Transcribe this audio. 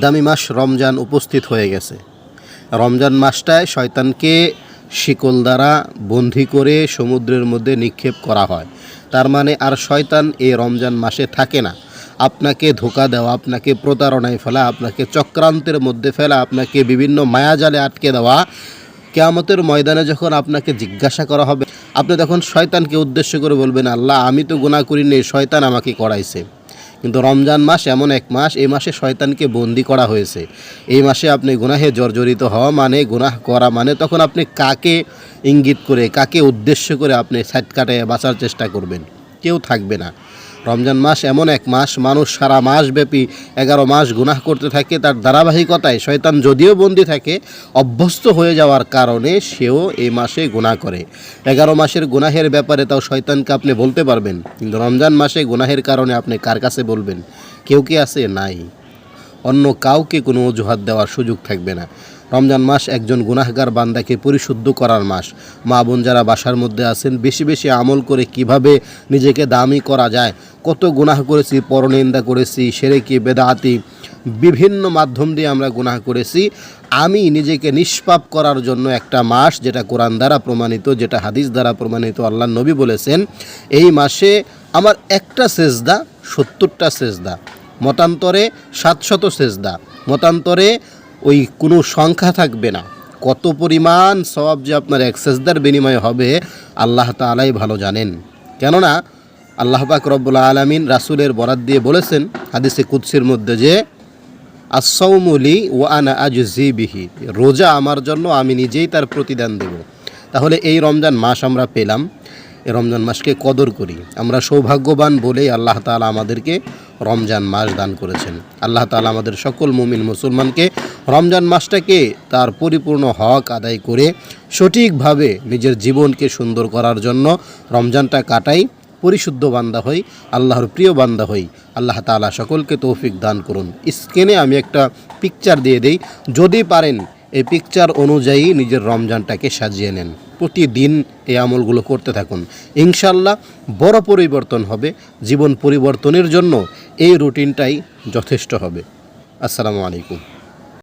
দামি মাস রমজান উপস্থিত হয়ে গেছে। রমজান মাসটায় শয়তানকে শিকল দ্বারা বন্দি করে সমুদ্রের মধ্যে নিক্ষেপ করা হয়। তার মানে আর শয়তান এই রমজান মাসে থাকে না। আপনাকে ধোকা দেওয়া, আপনাকে প্রতারণায় ফেলা, আপনাকে চক্রান্তের মধ্যে ফেলা, আপনাকে বিভিন্ন মায়াজালে আটকে দেওয়া, কেয়ামতের ময়দানে যখন আপনাকে জিজ্ঞাসা করা হবে, আপনি তখন শয়তানকে উদ্দেশ্য করে বলবেন, আল্লাহ, আমি তো গুণা করিনি, শয়তান আমাকে করাইছে। কিন্তু রমজান মাস এমন এক মাস, এই মাসে শয়তানকে বন্দি করা হয়েছে। এই মাসে আপনি গুনাহে জর্জরিত হওয়া মানে গুনাহ করা মানে তখন আপনি কাকে ইঙ্গিত করে, কাকে উদ্দেশ্য করে আপনি সাইড কাটে বাঁচার চেষ্টা করবেন? কেউ থাকবে না। রমজান মাস এমন এক মাস, মানুষ সারা মাস ব্যাপী এগারো মাস গুনাহ করতে থাকে, তার ধারাবাহিকতায় শয়তান যদিও বন্দি থাকে, অভ্যস্ত হয়ে যাওয়ার কারণে সেও এই মাসে গুনাহ করে। এগারো মাসের গুনাহের ব্যাপারে তাও শয়তানকে আপনি বলতে পারবেন, কিন্তু রমজান মাসে গুনাহের কারণে আপনি কার কাছে বলবেন? কেউ কি আছে? নাই। অন্য কাউকে কোনো অজুহাত দেওয়ার সুযোগ থাকবে না। রমজান মাস একজন গুনাহগার বান্দাকে পরিশুদ্ধ করার মাস। মা বোন যারা বাসার মধ্যে আছেন, বেশি বেশি আমল করে কীভাবে নিজেকে দামি করা যায়? কত গুনাহ করেছি, পরনিন্দা করেছি, সেরেকি, বেদাতি, বিভিন্ন মাধ্যম দিয়ে আমরা গুনাহ করেছি। আমি নিজেকে নিষ্পাপ করার জন্য একটা মাস, যেটা কোরআন দ্বারা প্রমাণিত, যেটা হাদিস দ্বারা প্রমাণিত, আল্লাহ নবী বলেছেন, এই মাসে আমার একটা সেজদা, সত্তরটা সেজদা, মতান্তরে সাতশত সেজদা, মতান্তরে ওই কোনো সংখ্যা থাকবে না। কত পরিমাণ সব যে আপনার এক সেজদার বিনিময়ে হবে, আল্লাহ তালাই ভালো জানেন। কেননা, আল্লাহ পাক রব্বুল আলমিন রাসুলের বরাত দিয়ে বলেছেন, হাদিসে কুৎসির মধ্যে যে আসৌমলি ও আনা আজজি বিহি রোজা আমার জন্য আমি নিজেই তার প্রতিদান দেব। তাহলে এই রমজান মাস আমরা পেলাম। রমজান মাসকে কদর করি। আমরা সৌভাগ্যবান বলেই আল্লাহ তাআলা আমাদেরকে রমজান মাস দান করেছেন। আল্লাহ তাআলা আমাদের সকল মুমিন মুসলমানকে রমজান মাসটাকে তার পরিপূর্ণ হক আদায় করে সঠিকভাবে নিজের জীবনকে সুন্দর করার জন্য রমজানটা কাটাই। পরিশুদ্ধ বান্দা হই, আল্লাহর প্রিয় বান্দা হই। আল্লাহ তাআলা সকলকে তৌফিক দান করুন। স্ক্রিনে আমি একটা পিকচার দিয়ে দেই। যদি পারেন, এই পিকচার অনুযায়ী নিজের রমজানটাকে সাজিয়ে নেন। প্রতিদিন এই আমলগুলো করতে থাকুন। ইনশাল্লাহ বড় পরিবর্তন হবে, জীবন পরিবর্তনের জন্য এই রুটিনটাই যথেষ্ট হবে। আসসালামু আলাইকুম।